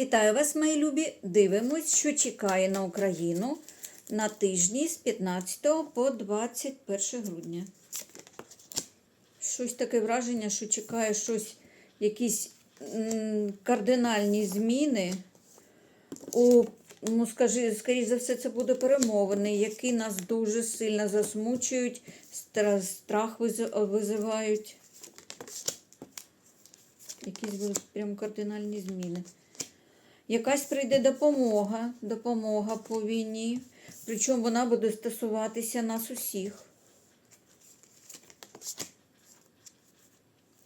Вітаю вас, мої любі! Дивимось, що чекає на Україну на тижні з 15 по 21 грудня. Щось таке враження, що чекає щось, якісь кардинальні зміни. У, ну, скажи, скоріш за все, це буде перемовини, які нас дуже сильно засмучують, страх визивають. Якісь будуть прям кардинальні зміни. Якась прийде допомога, допомога по війні. Причому вона буде стосуватися нас усіх.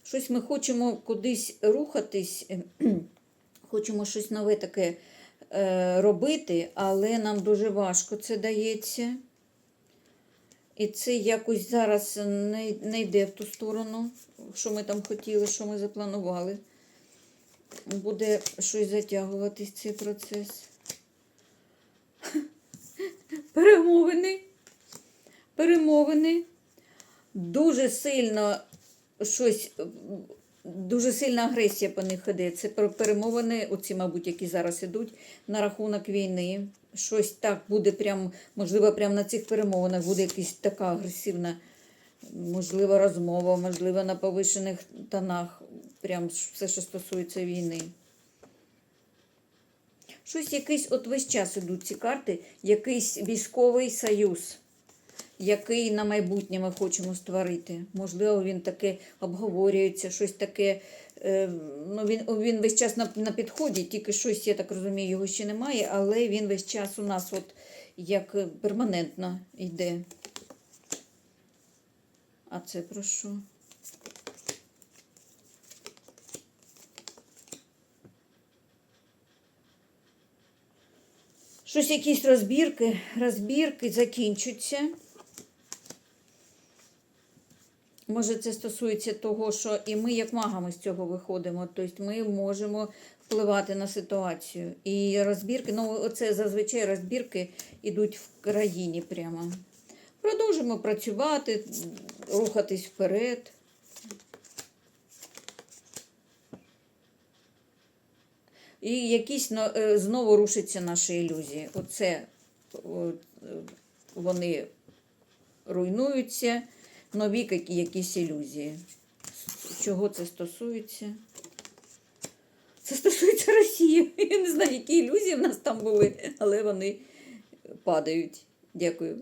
Щось ми хочемо кудись рухатись, хочемо щось нове таке е, робити, але нам дуже важко це дається. І це якось зараз не йде в ту сторону, що ми там хотіли, що ми запланували. Буде щось затягуватись цей процес. Перемовини. Перемовини. Дуже сильно щось, дуже сильна агресія по них іде. Це перемовини, оці, мабуть, які зараз ідуть на рахунок війни. Щось так буде прям, можливо, прямо на цих перемовинах буде якась така агресивна, можливо, розмова, можливо, на повишених тонах. Прям все, що стосується війни. Щось якийсь, от весь час ідуть ці карти, якийсь військовий союз, який на майбутнє ми хочемо створити. Можливо, він таке обговорюється, щось таке. Е, ну, він, він весь час на, на підході, тільки щось, я так розумію, його ще немає, але він весь час у нас от як перманентно йде. А це про що? Щось якісь розбірки, розбірки закінчуються. Може, це стосується того, що і ми, як магами, з цього виходимо. Тобто ми можемо впливати на ситуацію. І розбірки, ну, оце зазвичай розбірки йдуть в країні прямо. Продовжимо працювати, рухатись вперед. І якісь е, знову рушаться наші ілюзії. Оце вони руйнуються, нові якісь ілюзії. Чого це стосується? Це стосується Росії. Я не знаю, які ілюзії в нас там були, але вони падають. Дякую.